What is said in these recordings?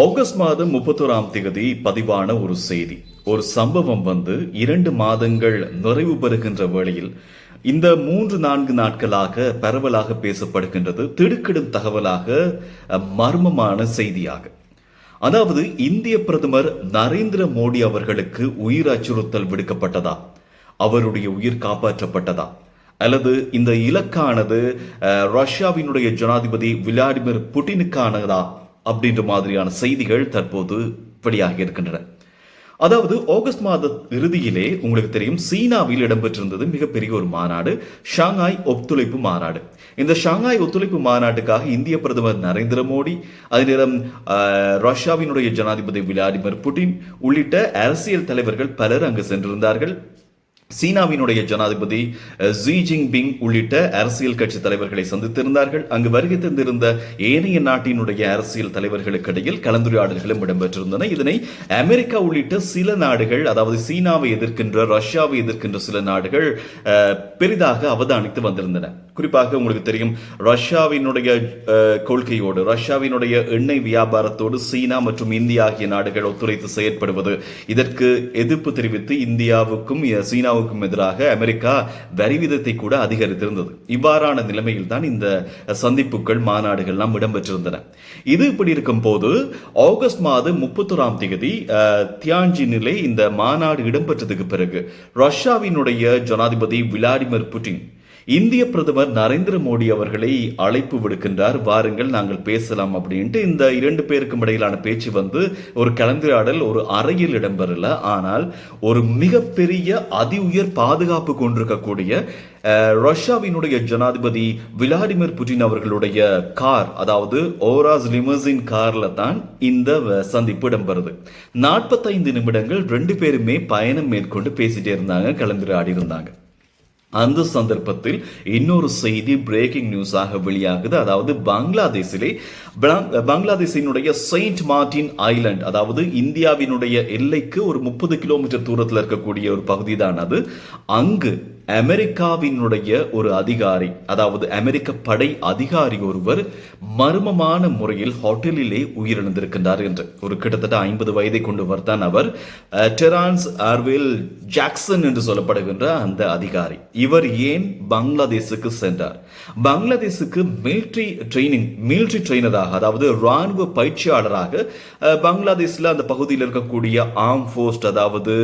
August மாதம் முப்பத்தோராம் தேதி பதிவான ஒரு செய்தி. ஒரு சம்பவம் வந்து இரண்டு மாதங்கள் நிறைவு பெறுகின்ற வேளையில் இந்த மூன்று நான்கு நாட்களாக பரவலாக பேசப்படுகின்றது. திடுக்கிடும் தகவலாக மர்மமான செய்தியாக. அதாவது இந்திய பிரதமர் நரேந்திர மோடி அவர்களுக்கு உயிர் அச்சுறுத்தல் விடுக்கப்பட்டதா? அவருடைய உயிர் காப்பாற்றப்பட்டதா? அல்லது இந்த இலக்கானது ரஷ்யாவினுடைய ஜனாதிபதி விளாடிமிர் புட்டினுக்கானதா? அப்படின்ற மாதிரியான செய்திகள் தற்போது வெளியாகி இருக்கின்றன. அதாவது ஆகஸ்ட் மாத இறுதியிலே உங்களுக்கு தெரியும் சீனாவில் இடம்பெற்றிருந்தது மிகப்பெரிய ஒரு மாநாடு ஷாங்காய் ஒத்துழைப்பு மாநாடு. இந்த ஷாங்காய் ஒத்துழைப்பு மாநாட்டுக்காக இந்திய பிரதமர் நரேந்திர மோடி அதே நேரம் ரஷ்யாவினுடைய ஜனாதிபதி விளாடிமிர் புட்டின் உள்ளிட்ட அரசியல் தலைவர்கள் பலர் அங்கு சென்றிருந்தார்கள். சீனாவினுடைய ஜனாதிபதி அஹ், ஜி ஜின்பிங் உள்ளிட்ட அரசியல் கட்சி தலைவர்களை சந்தித்திருந்தார்கள். அங்கு வருகை தந்திருந்த ஏனைய நாட்டினுடைய அரசியல் தலைவர்களுக்கிடையில் கலந்துரையாடல்களும் இடம்பெற்றிருந்தன. இதனை அமெரிக்கா உள்ளிட்ட சில நாடுகள் அதாவது சீனாவை எதிர்க்கின்ற ரஷ்யாவை எதிர்க்கின்ற சில நாடுகள் பெரிதாக அவதானித்து வந்திருந்தன. குறிப்பாக உங்களுக்கு தெரியும் ரஷ்யாவினுடைய கொள்கையோடு ரஷ்யாவினுடைய எண்ணெய் வியாபாரத்தோடு சீனா மற்றும் இந்தியா ஆகிய நாடுகள் ஒத்துழைத்து செயற்படுவது. இதற்கு எதிர்ப்பு தெரிவித்து இந்தியாவுக்கும் சீனாவுக்கும் சீனாவுக்கும் எதிராக அமெரிக்கா வரி விதத்தை கூட அதிகரித்திருந்தது. இவ்வாறான நிலைமையில் தான் இந்த சந்திப்புகள் மாநாடுகள்லாம் இடம்பெற்றிருந்தன. இது இப்படி இருக்கும் போது ஆகஸ்ட் மாதம் முப்பத்தொராம் தேதி அஹ், தியான்ஜினிலே இந்த மாநாடு இடம்பெற்றதுக்கு பிறகு ரஷ்யாவினுடைய ஜனாதிபதி விளாடிமிர் புட்டின் இந்திய பிரதமர் நரேந்திர மோடி அவர்களை அழைப்பு விடுக்கின்றார். வாருங்கள் நாங்கள் பேசலாம் அப்படின்ட்டு இந்த இரண்டு பேருக்கும் இடையிலான பேச்சு வந்து ஒரு கலந்துரையாடல் ஒரு அறையில் இடம்பெறல. ஆனால் ஒரு மிகப்பெரிய அதி உயர் பாதுகாப்பு கொண்டிருக்கக்கூடிய ரஷ்யாவினுடைய ஜனாதிபதி விளாடிமிர் புட்டின் அவர்களுடைய கார் அதாவது ஓராஸ் லிமசின் கார்ல தான் இந்த வ- சந்திப்பு இடம்பெறுது. நாற்பத்தைந்து நிமிடங்கள் ரெண்டு பேருமே பயணம் மேற்கொண்டு பேசிட்டே இருந்தாங்க கலந்துரையாடி இருந்தாங்க. அந்த சந்தர்ப்பத்தில் இன்னொரு செய்தி பிரேக்கிங் நியூஸாக வெளியாகுது. அதாவது பங்களாதேஷிலே பங்களாதேஷினுடைய செயின்ட் மார்டின் ஐலண்ட் அதாவது இந்தியாவினுடைய எல்லைக்கு ஒரு முப்பது கிலோமீட்டர் தூரத்தில் இருக்கக்கூடிய ஒரு பகுதி தான் அது. அங்கு அமெரிக்காவினுடைய ஒரு அதிகாரி அதாவது அமெரிக்க படை அதிகாரி ஒருவர் மர்மமான முறையில் ஹோட்டலிலே உயிரிழந்திருக்கின்றார் என்று. ஒரு கிட்டத்தட்ட ஐம்பது வயதை கொண்டவர் தான் அவர். டெரான்ஸ் ஆர்வில் ஜாக்சன் என்று சொல்லப்படுகின்ற அந்த அதிகாரி. இவர் ஏன் பங்களாதேஷுக்கு சென்றார்? பங்களாதேஷுக்கு மிலிட்ரி ட்ரைனிங் மிலிட்ரி ட்ரெயினராக அதாவது ராணுவ பயிற்சியாளராக பங்களாதேஷில் அந்த பகுதியில் இருக்கக்கூடிய ஆர்ம் ஃபோர்ஸ் அதாவது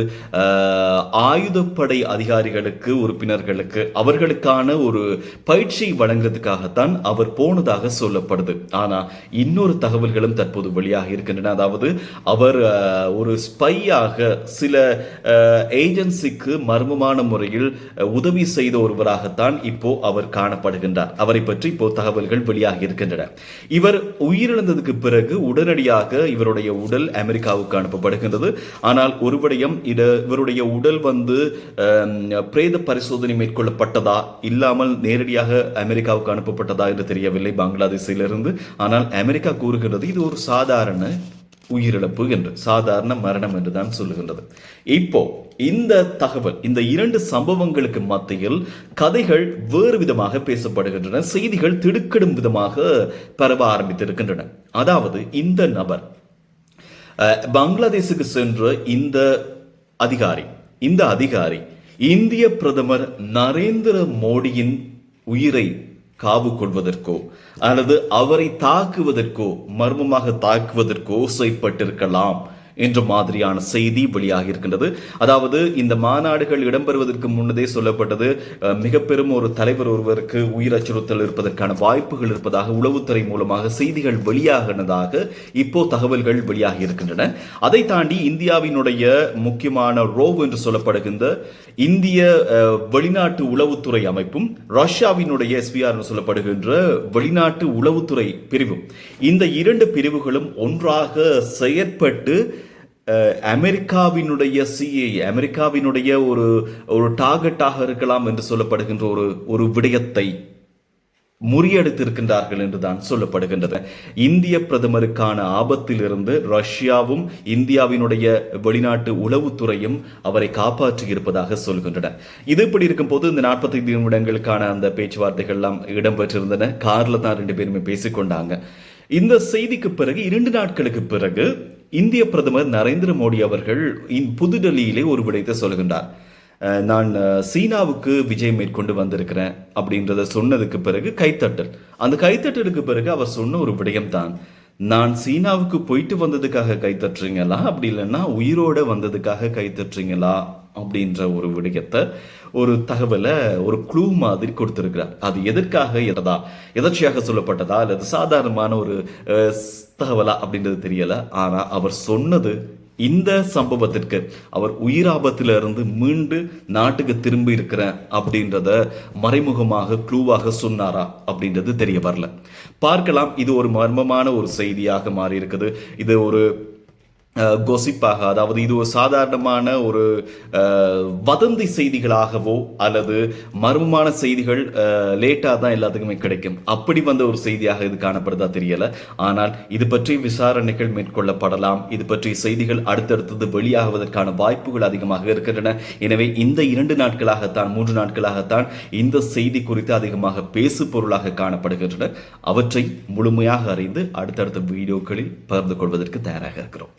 ஆயுதப்படை அதிகாரிகளுக்கு உறுப்பினர்களுக்கு அவர்களுக்கான ஒரு பயிற்சி வழங்குறதுக்காகத்தான் அவர் போனதாக சொல்லப்படுது. ஆனால் இன்னொரு தகவல்களும் தற்போது வெளியாக இருக்கின்றன. அதாவது அவர் ஒரு ஸ்பையாக சில ஏஜ் ஏஜென்சிக்கு மர்மமான முறையில் உதவி செய்த ஒருவராகத்தான் இப்போ அவர் காணப்படுகின்றார். அவரை பற்றி இப்போ தகவல்கள் வெளியாகி இருக்கின்றன. இவர் உயிரிழந்ததுக்கு பிறகு உடனடியாக இவருடைய உடல் அமெரிக்காவுக்கு அனுப்பப்படுகின்றது. ஆனால் ஒரு விடயம் இது இவருடைய உடல் வந்து பிரேத பரிசோதனை மேற்கொள்ளப்பட்டதா இல்லாமல் நேரடியாக அமெரிக்காவுக்கு அனுப்பப்பட்டதா என்று தெரியவில்லை பங்களாதேஷிலிருந்து. ஆனால் அமெரிக்கா கூறுகிறது இது ஒரு சாதாரண உயிரிழப்பு என்று சாதாரண மரணம் என்று தான் சொல்லுகின்றது. இப்போ இந்த தகவல் இந்த இரண்டு சம்பவங்களுக்கு மத்தியில் கதைகள் வேறு விதமாக பேசப்படுகின்றன செய்திகள் திடுக்கிடும் விதமாக பரவ ஆரம்பித்திருக்கின்றன. அதாவது இந்த நபர் அஹ், பங்களாதேஷுக்கு சென்ற இந்த அதிகாரி இந்த அதிகாரி இந்திய பிரதமர் நரேந்திர மோடியின் உயிரை காவு கொள்வதற்கோ அல்லது அவரை தாக்குவதற்கோ மர்மமாக தாக்குவதற்கோ செய்யப்பட்டிருக்கலாம் என்ற மாதிரியான செய்தி வெளியாகி இருக்கின்றது. அதாவது இந்த மாநாடுகள் இடம்பெறுவதற்கு முன்னதே சொல்லப்பட்டது மிக பெரும் ஒரு தலைவர் ஒருவருக்கு உயிர் அச்சுறுத்தல் இருப்பதற்கான வாய்ப்புகள் இருப்பதாக உளவுத்துறை மூலமாக செய்திகள் வெளியாகினதாக இப்போ தகவல்கள் வெளியாகி இருக்கின்றன. அதை தாண்டி இந்தியாவினுடைய முக்கியமான ரோவ் என்று சொல்லப்படுகின்ற இந்திய வெளிநாட்டு உளவுத்துறை அமைப்பும் ரஷ்யாவினுடைய எஸ்பிஆர் என்று சொல்லப்படுகின்ற வெளிநாட்டு உளவுத்துறை பிரிவும். இந்த இரண்டு பிரிவுகளும் ஒன்றாக செயற்பட்டு அமெரிக்காவினுடைய சிஏ அமெரிக்காவினுடைய ஒரு ஒரு டார்கெட்டாக இருக்கலாம் என்று சொல்லப்படுகின்ற ஒரு ஒரு விடயத்தை முறியடித்திருக்கின்றார்கள் என்றுதான் சொல்லப்படுகின்றது. இந்திய பிரதமருக்கான ஆபத்திலிருந்து ரஷ்யாவும் இந்தியாவினுடைய வெளிநாட்டு உளவுத்துறையும் அவரை காப்பாற்றி இருப்பதாக சொல்கின்றன. இது இப்படி இருக்கும்போது இந்த நாற்பத்தைந்து நிமிடங்களுக்கான அந்த பேச்சுவார்த்தைகள்லாம் இடம்பெற்றிருந்தன. கார்ல தான் ரெண்டு பேருமே பேசிக்கொண்டாங்க. இந்த செய்திக்கு பிறகு இரண்டு நாட்களுக்கு பிறகு இந்திய பிரதமர் நரேந்திர மோடி அவர்கள் இன் புதுடெல்லியிலே ஒரு விடயத்தை சொல்கின்றார் நான் சீனாவுக்கு விஜயம் மேற்கொண்டு வந்திருக்கிறேன் அப்படின்றத சொன்னதுக்கு பிறகு கைத்தட்டல். அந்த கைத்தட்டலுக்கு பிறகு அவர் சொன்ன ஒரு விடயம் தான் நான் சீனாவுக்கு போயிட்டு வந்ததுக்காக கைத்தட்டுறீங்களா அப்படி இல்லைன்னா உயிரோட வந்ததுக்காக கைத்தட்டுறீங்களா அப்படின்ற ஒரு விடயத்தை ஒரு தகவலை ஒரு குழு மாதிரி கொடுத்துருக்கிறார். அது எதற்காக எதா? எதர்ச்சியாக சொல்லப்பட்டதா? அல்லது சாதாரணமான ஒரு தகவலா அப்படின்றது தெரியல. ஆனால் அவர் சொன்னது இந்த சம்பவத்திற்கு அவர் உயிராபத்திலிருந்து மீண்டு நாட்டுக்கு திரும்பி இருக்கிறேன் அப்படின்றத மறைமுகமாக க்ளூவாக சொன்னாரா அப்படின்றது தெரிய வரல. பார்க்கலாம். இது ஒரு மர்மமான ஒரு செய்தியாக மாறி இருக்குது இது ஒரு கொசிப்பாக அதாவது இது ஒரு சாதாரணமான ஒரு வதந்தி செய்திகளாகவோ அல்லது மர்மமான செய்திகள் லேட்டாக தான் எல்லாத்துக்குமே கிடைக்கும். அப்படி வந்த ஒரு செய்தியாக இது காணப்படுதா தெரியல. ஆனால் இது பற்றி விசாரணைகள் மேற்கொள்ளப்படலாம். இது பற்றிய செய்திகள் அடுத்தடுத்தது வெளியாகுவதற்கான வாய்ப்புகள் அதிகமாக இருக்கின்றன. எனவே இந்த இரண்டு நாட்களாகத்தான் மூன்று நாட்களாகத்தான் இந்த செய்தி குறித்து அதிகமாக பேசு பொருளாக காணப்படுகின்றன. அவற்றை முழுமையாக அறிந்து அடுத்தடுத்த வீடியோக்களில் பகிர்ந்து கொள்வதற்கு தயாராக இருக்கிறோம்.